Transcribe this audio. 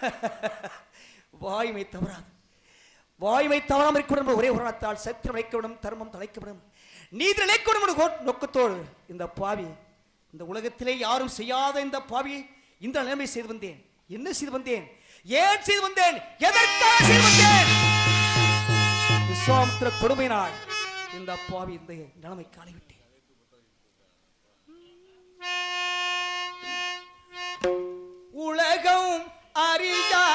வாய்மை தவறாது. வாய்மை தவறாமல் இருக்கணும் ஒரே உரணத்தால் சத்திரம் வைக்கப்படும் தர்மம் தலைக்கப்படும். நீதி நிலைக்கப்படும் நோக்கத்தோடு இந்த பாவி இந்த உலகத்திலே யாரும் செய்யாத இந்த பாவியை இந்த நிலைமை செய்து வந்தேன். என்ன செய்து வந்தேன்? ஏன் செய்து வந்தேன்? எதற்காக செய்து வந்தேன்? விஸ்வாமித்திர கொடுமையினால் இந்த பாவி இந்த நிலைமை காலிவிட்டேன் அறியா